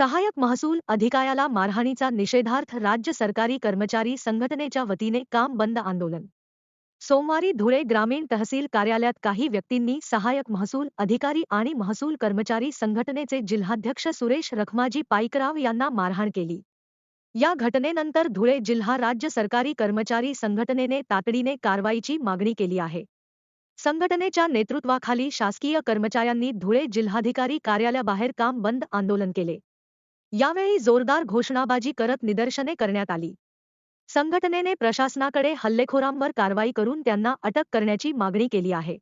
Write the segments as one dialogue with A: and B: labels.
A: सहायक महसूल अधिकाऱ्याला मारहाणीचा निषेधार्थ राज्य सरकारी कर्मचारी संघटनेच्या वतीने काम बंद आंदोलन. सोमवारी धुळे ग्रामीण तहसील कार्यालयात काही व्यक्तींनी सहाय्यक महसूल अधिकारी आणि महसूल कर्मचारी संघटनेचे जिल्हाध्यक्ष सुरेश रखमाजी पाईकराव यांना मारहाण केली. या घटनेनंतर धुळे जिल्हा राज्य सरकारी कर्मचारी संघटनेने तातडीने कारवाईची मागणी केली आहे. संघटनेच्या नेतृत्वाखाली शासकीय कर्मचाऱ्यांनी धुळे जिल्हाधिकारी कार्यालयाबाहेर काम बंद आंदोलन केले. यावेळी जोरदार घोषणाबाजी करत निदर्शने करण्यात आली. संघटनेने प्रशासनाकडे हल्लेखोरांवर कारवाई करून त्यांना अटक करण्याची मागणी केली आहे.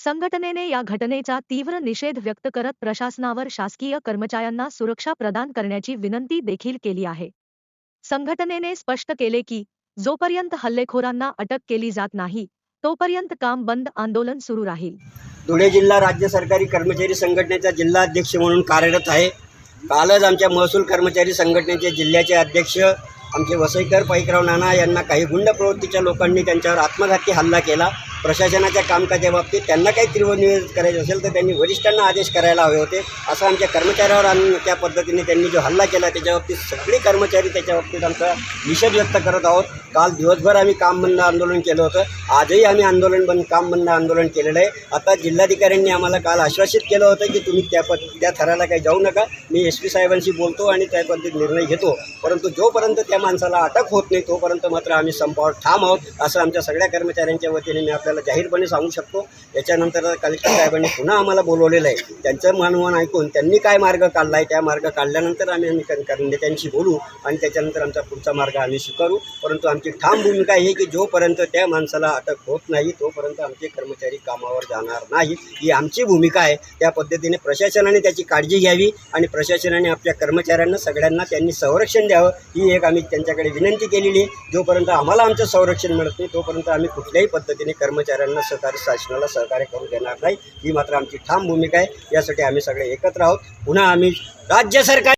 A: संघटनेने या घटनेचा तीव्र निषेध व्यक्त करत प्रशासनावर शासकीय कर्मचाऱ्यांना सुरक्षा प्रदान करण्याची विनंती देखील केली आहे. संघटनेने स्पष्ट केले की जोपर्यंत हल्लेखोरांना अटक केली जात नाही तोपर्यंत काम बंद आंदोलन सुरू राहील.
B: धुळे जिल्हा राज्य सरकारी कर्मचारी संघटनेचा जिल्हा अध्यक्ष म्हणून कार्यरत आहे. कालच आमच्या महसूल कर्मचारी संघटनेचे जिल्ह्याचे अध्यक्ष आमचे वसईकर पैकराव नाना यांना काही गुंड प्रवृत्तीच्या लोकांनी त्यांच्यावर आत्मघाती हल्ला केला. प्रशासनाच्या कामकाजाच्या बाबतीत त्यांना काही तीव्र निवेदन करायचं असेल तर त्यांनी वरिष्ठांना आदेश करायला हवे होते. असं आमच्या कर्मचाऱ्यावर आम्ही त्या पद्धतीने त्यांनी जो हल्ला केला त्याच्या बाबतीत सगळे कर्मचारी त्याच्या बाबतीत आमचा निषेध व्यक्त करत आहोत. काल दिवसभर आम्ही काम बंद आंदोलन केलं होतं. आजही आम्ही आंदोलन बंद काम बंद आंदोलन केलेलं आहे. आता जिल्हाधिकाऱ्यांनी आम्हाला काल आश्वासित केलं होतं की तुम्ही त्या पद त्या थराला काही जाऊ नका. मी एस पी साहेबांशी बोलतो आणि त्या पद्धतीत निर्णय घेतो. परंतु जोपर्यंत त्या माणसाला अटक होत नाही तोपर्यंत मात्र आम्ही संपावर ठाम आहोत असं आमच्या सगळ्या कर्मचाऱ्यांच्या वतीने मी आपल्याला जाहीरपणे सांगू शकतो. याच्यानंतर कलेक्टर साहेबांनी पुन्हा आम्हाला बोलवलेलं आहे. त्यांचं मानवान ऐकून त्यांनी काय मार्ग काढला आहे त्या मार्ग काढल्यानंतर आम्ही आम्ही नेत्यांशी बोलू आणि त्याच्यानंतर आमचा पुढचा मार्ग आम्ही स्वीकारू. परंतु आमची ठाम भूमिका आहे की जोपर्यंत त्या माणसाला अटक होत नाही तोपर्यंत आमचे कर्मचारी कामावर जाणार नाही. ही आमची भूमिका आहे. त्या पद्धतीने प्रशासनाने त्याची काळजी घ्यावी आणि प्रशासनाने आपल्या कर्मचाऱ्यांना सगळ्यांना त्यांनी संरक्षण द्यावं. ही एक आम्ही त्यांच्याकडे विनंती केलेली आहे. जोपर्यंत आम्हाला आमचं संरक्षण मिळत नाही तोपर्यंत आम्ही कुठल्याही पद्धतीने कर्म कर्मचाऱ्यांना सहकार्य शासनाला सहकार्य करू देणार नाही. ही मात्र आमची ठाम भूमिका आहे. यासाठी आम्ही सगळे एकत्र आहोत. पुन्हा आम्ही राज्य सरकार